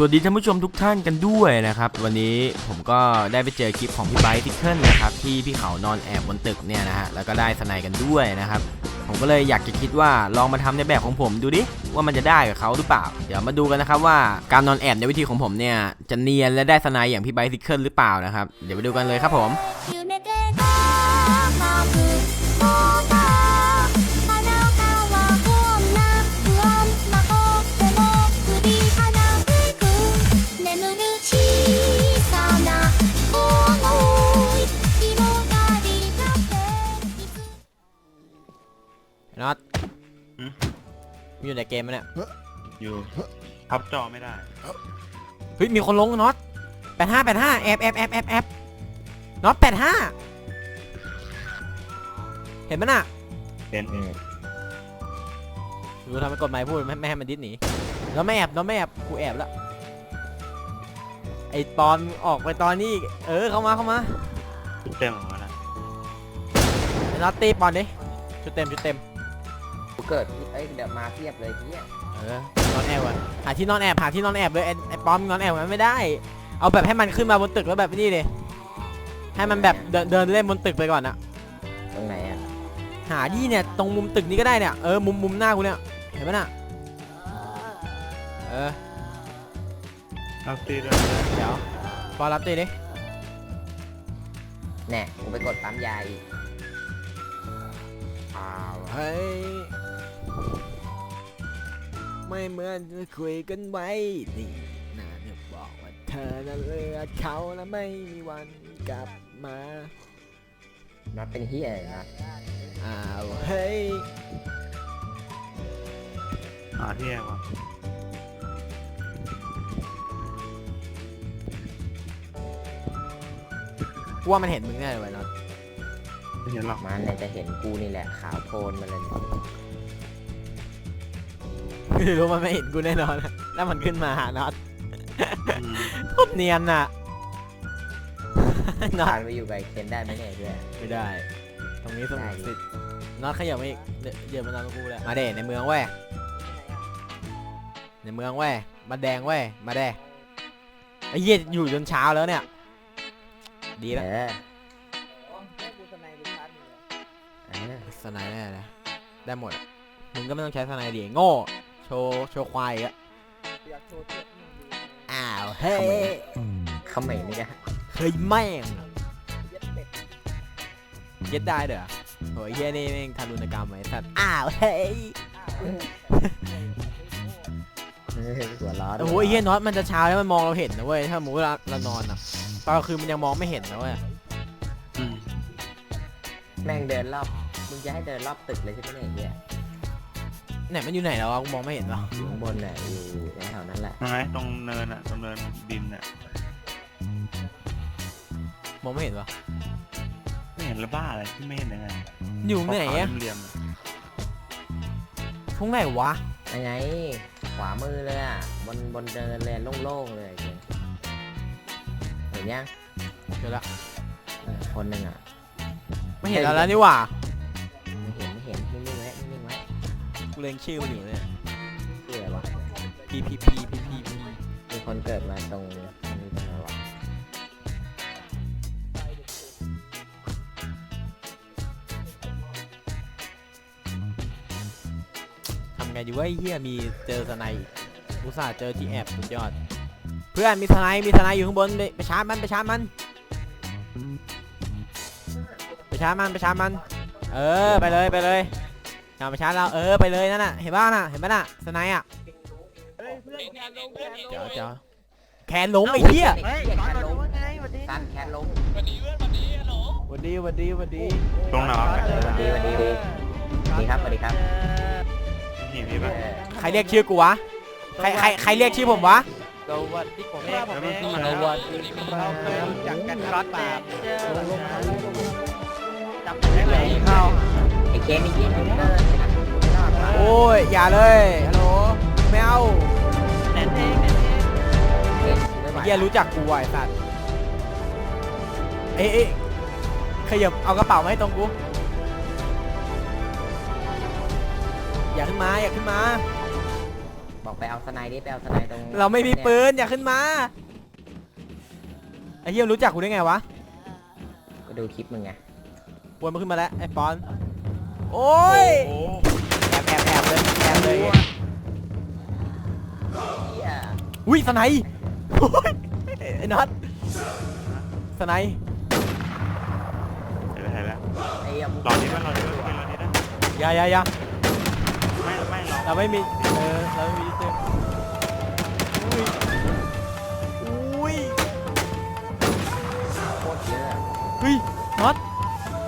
สวัสดีท่านผู้ชมทุกท่านกันด้วยนะครับ วันนี้ผมก็ได้ไปเจอคลิปของพี่ไบร์ททิกเกิลนะครับที่พี่เขานอนแอบบนตึกเนี่ยนะฮะแล้วก็ได้สไนกันด้วยนะครับ ผมก็เลยอยากจะคิดว่าลองมาทำในแบบของผมดูดิว่ามันจะได้กับเขาหรือเปล่า เดี๋ยวมาดูกันนะครับว่าการนอนแอบในวิธีของผมเนี่ยจะเนียนและได้สไนอย่างพี่ไบร์ททิกเกิลหรือเปล่านะครับเดี๋ยวไปดูกันเลยครับผม อยู่ในเกมมั้ยเนี่ยอยู่พับจอไม่ได้ เฮ้ยมีคนลงน็อตแปดห้าแปดห้าแอบแอบแอบแอบแอบน็อตแปดห้าเห็นมั้ยน่ะเป็นดูทำไมกดไม้พูดไม่ไม่ให้มันดิ้นหนีแล้วไม่แอบแล้วไม่แอบกูแอบแล้วไอตอนออกไปตอนนี้อีกเออเข้ามาเข้ามาชุดเต็มของมันนะไอ้น็อตตีปอนดิชุดเต็มชุดเต็ม กูเกิดเอ้ยเดี๋ยวมาเทียบเลยเฮียเออนอนแอบก่อนหาที่นอนแอบหาที่นอนแอบเลยไอ้ไอ้ปอมนอนแอบมันไม่ได้ เอาแบบให้มันขึ้นมาบนตึกแล้วแบบนี้เลยให้มันแบบเดินเดินเล่นบนตึกไปก่อนอะตรงไหนอะหาที่เนี่ยตรงมุมตึกนี้ก็ได้เนี่ยเออมุมมุมหน้ากูเนี่ยเห็นไหมน่ะเออเอาตีด้วยเดี๋ยวปอรับตีดิแน่กูไปกดปั๊มยาอีกอ้าวเฮ้ย ไม่เหมือนที่คุยกันไว้ นี่นาจะบอกว่าเธอนั้นเลือกเขาและไม่มีวันกลับมาน็อตเป็นเฮียนะอ้าวเฮ้ย หาที่แอบก่อนกูว่ามันเห็นมึงแน่เลยเว้ยน็อตไม่เห็นหรอกมันเนี่ยจะเห็นกูนี่แหละขาวโพลนมาเลยเนี่ย รู้มันไม่เห็นกูแน่นอน แล้วมันขึ้นมาหาน็อตอืมโคตรเนียนน่ะน็อตผ่านไปอยู่กับไอ้เคนได้ไหมเนี่ยเพื่อน ไม่ได้ ตรงนี้สงได้บดิสิทธิ์น็อตขยับมาอีกเดี๋ยวเดี๋ยวมานอนกับกูแหละมาเด้ในเมืองเว้ยในเมืองเว้ยมาแดงเว้ยมาแดงไอ้เหี้ยอยู่จนเช้าแล้วเนี่ย ดีแล้วเออเออสไนด์แน่เลยได้หมดอะมึงก็ไม่ต้องใช้สไนด์ดิโง่ โชว์โชว์ควายอีกอะอ้าวเฮ้ยเขมรนี่ไงเฮ้ยแม่งเย็ดได้เด้อโหยเฮียนี่แม่งทารุณกรรมไอ้สัตว์อ้าวเฮ้ยเออหัวร้อนโอ้ยเฮียน็อตมันจะเช้าแล้วมันมองเราเห็นนะเว้ยถ้าสมมติเวลาเรานอนอะตอนกลางคืนมันยังมองไม่เห็นนะเว้ยอืมแม่งเดินรอบมึงจะให้เดินรอบตึกเลยใช่ไหมเนี่ย ไอ้เฮียไหนมันอยู่ไหนแล้ววะกูมองไม่เห็นวะอยู่ข้างบนน่ะอยู่แถวๆนั้นแหละตรงไหนตรงเนินอะตรงเนินดินอะมองไม่เห็นวะไม่เห็นระบ้าอะไรที่ไม่เห็นยังไงอยู่ไหนอะเหลี่ยมๆอะตรงไหนวะยังไงขวามือเลยอะบนบนเดินเลยโล่งๆเลยไอ้เคนเห็นยังเดี๋ยวละเออคนหนึ่งอะไม่เห็นแล้วแล้วนี่หว่า กูเล็งชื่อมันอยู่เนี่ยชื่ออะไรวะ P P P P P P มีคนเกิดมาตรงนี้ตรงไหนวะทำไงดีวะไอ้เฮียมีเจอสไนด์อุตส่าห์เจอที่แอบสุดยอด เพื่อนมีสไนด์มีสไนด์อยู่ข้างบนไปไปชาร์จมันไปชาร์จมันไปชาร์จมันไปชาร์จมัน เออไปเลยไปเลย เอาไปชาร์จเราเออไปเลยนั่นน่ะเห็นป่ะน่ะเห็นป่ะน่ะสไนด์อะเดี๋ยวเดี๋ยวแขนหลงไอ้เหี้ยเฮ้ยแคนลงสั้นแคนลงวันดีวันดีวันดีวันดีตรงไหนวะเออสวัสดีสวัสดีสวัสดีครับสวัสดีครับเห็นพี่เอปะอใครเรียกชื่อกูวะใครใครใครเรียกชื่อผมวะสวัสดีผมเองแล้วมันขึ้นมาสวัสดีเราเคยรู้จักกันครับปาบจำได้ไหมเข้าไอ้ เคนนี่ยี่สิบเดินไม่รอดว่ะโอ้ยอย่าเลยฮัลโหลไม่เอาแน่นเองแน่นเองเคนไม่ไหวไอ้เหี้ยรู้จักกูว่ะไอ้สัตว์เอ้ยเอ้ยขยับเอากระเป๋ามาให้ตรงกูอย่าขึ้นมาอย่าขึ้นมา บอกไปเอาสไนด์ดิไปเอาสไนด์ตรงเราไม่มีเนี่ยปืนอย่าขึ้นมาไอ้เหี้ยรู้จักกูได้ไงวะ ไปดูคลิปมึงไงวนมาขึ้นมาแล้วไอ้ปอน โอ้ยโอ้โหแอบแอบแอบเลยแอบเลยเหี้ยอุ้ยสไนป์โอ้ยไอ้น็อตสไนป์เห็นแล้วเห็นแล้วไอ้เหี้ยมึงรอนี้ป่ะรอนี้ป่ะรอนี้นะอย่าอย่าอย่าไม่ไม่รอเราไม่มีเออเราไม่มีเต็มอุ้ยอุ้ยโคตรเยอะเฮ้ยน็อต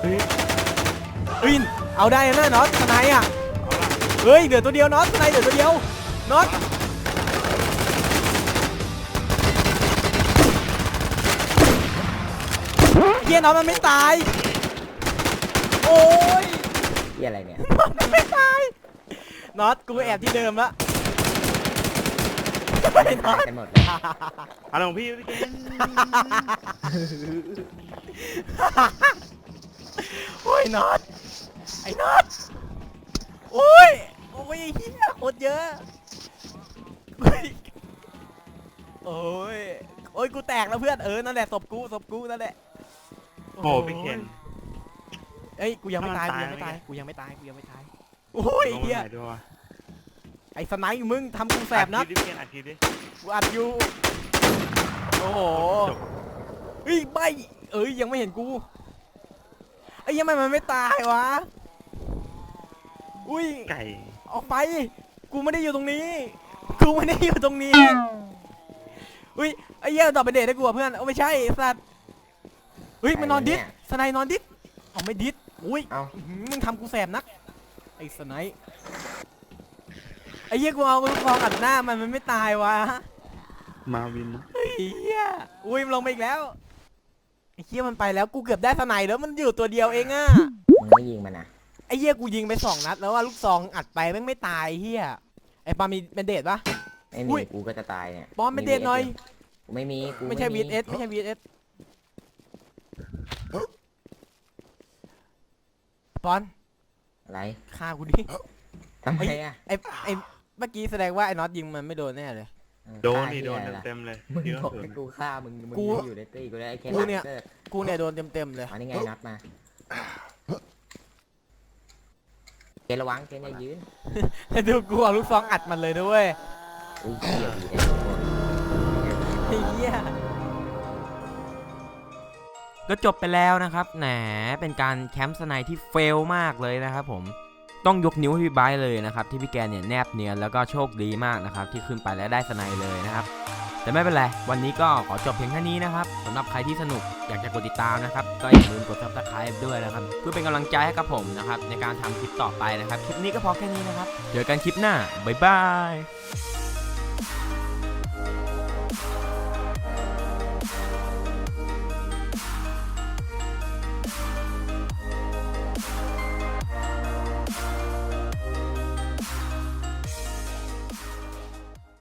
เฮ้ยเฮ้ย เอาได้นะน็อตสไนป์อะเอาละเฮ้ยเหลือตัวเดียวน็อตสไนป์เหลือตัวเดียวน็อตเฮียน็อตมันไม่ตาย โอ้ยเหี้ยอะไรเนี่ยมันไม่ตายน็อตกูแอบที่เดิมละไอ้น็อตกันหมดเลยเอาละของพี่พี่เกนโอ้ยน็อตไอ้น็อตโอ้ย โอ้ยไอ้เฮียโคตรเยอะโอ้ยโอ้ย โอ้ย กูแตกแล้วเพื่อน เออ นั่นแหละศพกูศพกูนั่นแหละโอ้โหพี่เคนเอ้ย กูยังไม่ตาย กูถ้ายังมันไม่ตายตาย กูยังไม่ตาย กูยังไม่ตาย โอ้ยลงเฮียมาไหนด้วยวะไอ้สไนป์มึงทำกูแสบนะอัดคลิปดิพี่เคนอัดคลิปดิ กูอัดอยู่ โอ้โหจบเฮ้ยไม่เอ้ย ยังไม่เห็นกูไอ้ยังไงมันไม่ตายวะ อุ้ยไก่ออกไป กูไม่ได้อยู่ตรงนี้ กูไม่ได้อยู่ตรงนี้ อุ้ยไอ้เหี้ยตอบเป็นเดทให้กูอะเพื่อนเอาไม่ใช่ไอ้สัตว์เฮ้ยมันนอนดิสสไนด์นอนดิสเอาไม่ดิสอุ้ยเอาอื้อหือมึงทำกูแสบนักไอ้สไนด์ไอ้เหี้ยกูเอาลูกฟองอัดหน้ามันมันไม่ตายวะมาวินเฮ้ยเหี้ยอุ้ยมันลงมาอีกแล้วไอ้เหี้ยมันไปแล้วกูเกือบได้สไนด์แล้วมันอยู่ตัวเดียวเองอะมึงไม่ยิงมันนะ ไอ้เหี้ยกูยิงไปสองนัด แล้วว่าลูกซองอัดไปแม่งไม่ตายเหี้ยไอ้ปามีเป็นเดทปะ ไม่อุ้มีย กูก็จะตายเนี่ยปอมเป็นเดทหน่อย กูไม่มีกูไม่ใช่ VS ไม่ใช่ VS ปอนอะไรฆ่ากูดิ ทำไมเฮ้ยอะไอ้ไอ้เมื่อกี้แสดงว่าไอ้น็อตยิงมันไม่โดนแน่เลยเออโดนฆ่านี่โดนหี้ยอะไรล่ะเต็มๆเลยมึงที่บอกศูนให้ย์กูฆ่ามึงมึงกูไม่อยู่ในตี้กูเลยไอ้แค่กูเนี่ยเกิดกูเนี่ยโดนเต็มๆเลยมานี่ไงนัดมา เกระวังเกณฑ์อย่ายืนดูกูเอาลูกซองอัดมันเลยด้วยอุ้ยเหี้ย VS ไอ้เหี้ยก็จบไปแล้วนะครับ แหนเป็นการแคมป์สไนที่เฟลมากเลยนะครับผม ต้องยกนิ้วให้พี่ไบร์ทเลยนะครับ ที่พี่แกเนี่ยแนบเนียนแล้วก็โชคดีมากนะครับ ที่ขึ้นไปแล้วได้สไนเลยนะครับ แต่ไม่เป็นไร วันนี้ก็ขอจบเพียงแค่นี้นะครับสำหรับใครที่สนุกอยากจะกดติดตามนะครับ ก็อย่าลืมกด subscribe ด้วยนะครับ เพื่อเป็นกำลังใจให้กับผมนะครับ ในการทำคลิปต่อไปนะครับ คลิปนี้ก็พอแค่นี้นะครับ เจอกันคลิปหน้า บ๊ายบาย